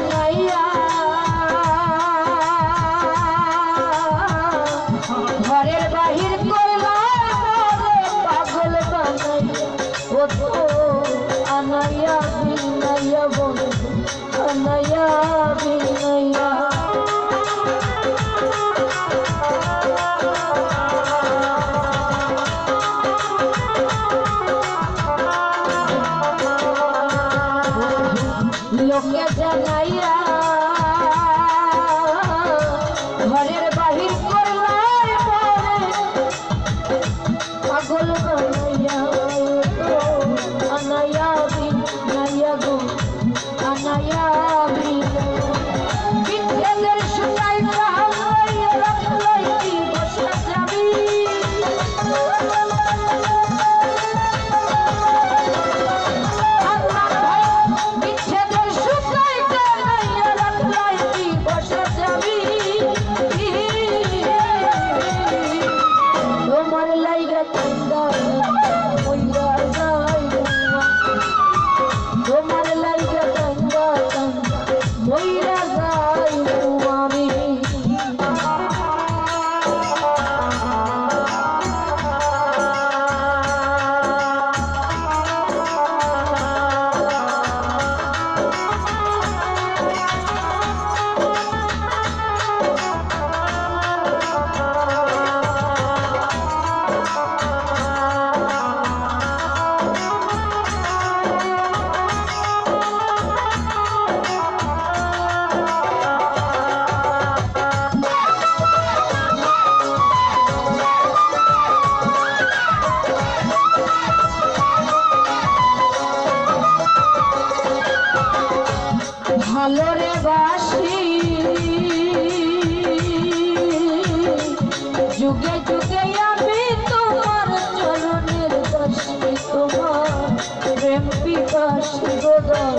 লাগাইয়া বানাইয়া ঘরের আলোরে বাসি। যুগে যুগে আমি তোমার চরণের দর্শী তোমার প্রেম বিকাশ গোদর